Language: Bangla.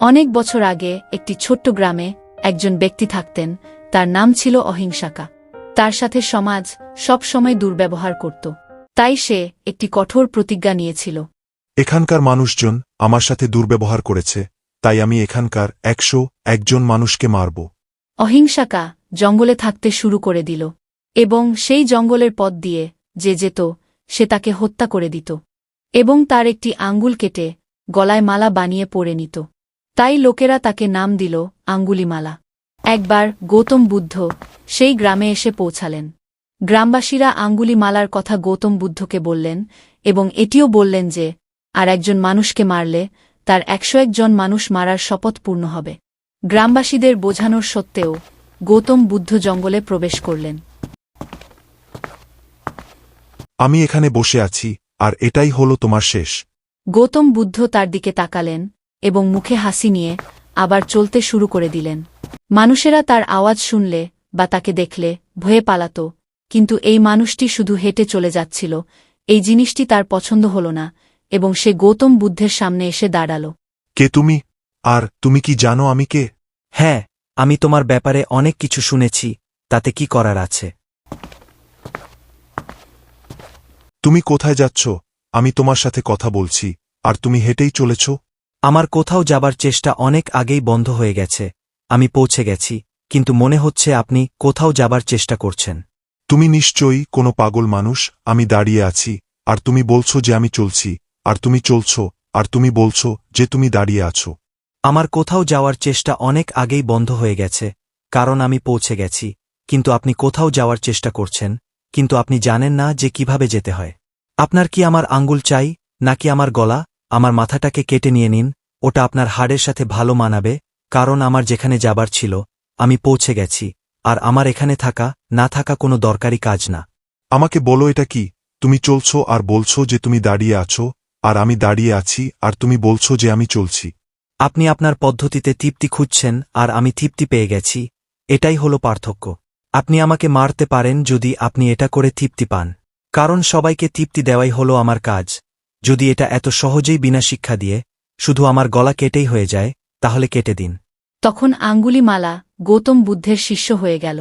অনেক বছর আগে একটি ছোট্ট গ্রামে একজন ব্যক্তি থাকতেন তার নাম ছিল অহিংসাকা। তার সাথে সমাজ সব সময় দুর্ব্যবহার করত। তাই সে একটি কঠোর প্রতিজ্ঞা নিয়েছিল। এখানকার মানুষজন আমার সাথে দুর্ব্যবহার করেছে তাই আমি এখানকার একশো একজন মানুষকে মারব। অহিংসাকা জঙ্গলে থাকতে শুরু করে দিল এবং সেই জঙ্গলের পথ দিয়ে যে যেত সে তাকে হত্যা করে দিত এবং তার একটি আঙ্গুল কেটে গলায় মালা বানিয়ে পরে নিত। তাই লোকেরা তাকে নাম দিল আঙ্গুলিমালা। একবার গৌতম বুদ্ধ সেই গ্রামে এসে পৌঁছালেন। গ্রামবাসীরা আঙ্গুলিমালার কথা গৌতম বুদ্ধকে বললেন এবং এটিও বললেন যে, আর একজন মানুষকে মারলে তার একশো একজন মানুষ মারার শপথ পূর্ণ হবে। গ্রামবাসীদের বোঝানোর সত্ত্বেও গৌতম বুদ্ধ জঙ্গলে প্রবেশ করলেন। আমি এখানে বসে আছি, আর এটাই হলো তোমার শেষ। গৌতম বুদ্ধ তার দিকে তাকালেন এবং মুখে হাসি নিয়ে আবার চলতে শুরু করে দিলেন। মানুষেরা তার আওয়াজ শুনলে বা তাকে দেখলে ভয়ে পালাত কিন্তু এই মানুষটি শুধু হেঁটে চলে যাচ্ছিল এই জিনিসটি তার পছন্দ হল না এবং সে গৌতম বুদ্ধের সামনে এসে দাঁড়াল। কে তুমি? আর তুমি কি জানো আমি কে? হ্যাঁ আমি তোমার ব্যাপারে অনেক কিছু শুনেছি তাতে কি করার আছে? তুমি কোথায় যাচ্ছ? আমি তোমার সাথে কথা বলছি। আর তুমি হেঁটেই চলেছ? আমার কোথাও যাবার চেষ্টা অনেক আগেই বন্ধ হয়ে গেছে। আমি পৌঁছে গেছি কিন্তু মনে হচ্ছে আপনি কোথাও যাবার চেষ্টা করছেন। তুমি নিশ্চয়ই কোনো পাগল মানুষ আমি দাঁড়িয়ে আছি আর তুমি বলছো যে আমি চলছি আর তুমি চলছ আর তুমি বলছো যে তুমি দাঁড়িয়ে আছো। আমার কোথাও যাওয়ার চেষ্টা অনেক আগেই বন্ধ হয়ে গেছে কারণ আমি পৌঁছে গেছি কিন্তু আপনি কোথাও যাওয়ার চেষ্টা করছেন কিন্তু আপনি জানেন না যে কীভাবে যেতে হয়। আপনার কি আমার আঙ্গুল চাই? নাকি আমার গলা আমার মাথাটাকে কেটে নিয়ে নিন ওটা আপনার হাড়ের সাথে ভালো মানাবে কারণ আমার যেখানে যাবার ছিল আমি পৌঁছে গেছি আর আমার এখানে থাকা না থাকা কোনো দরকারি কাজ না। আমাকে বলো এটা কি তুমি চলছো আর বলছো যে তুমি দাঁড়িয়ে আছো আর আমি দাঁড়িয়ে আছি আর তুমি বলছো যে আমি চলছি। আপনি আপনার পদ্ধতিতে তৃপ্তি খুঁজছেন আর আমি তৃপ্তি পেয়ে গেছি এটাই হলো পার্থক্য। আপনি আমাকে মারতে পারেন যদি আপনি এটা করে তৃপ্তি পান। কারণ সবাইকে তৃপ্তি দেওয়াই হলো আমার কাজ। যদি এটা এত সহজেই বিনা শিক্ষা দিয়ে শুধু আমার গলা কেটেই হয়ে যায়, তাহলে কেটে দিন। তখন আঙ্গুলিমালা গৌতম বুদ্ধের শিষ্য হয়ে গেল।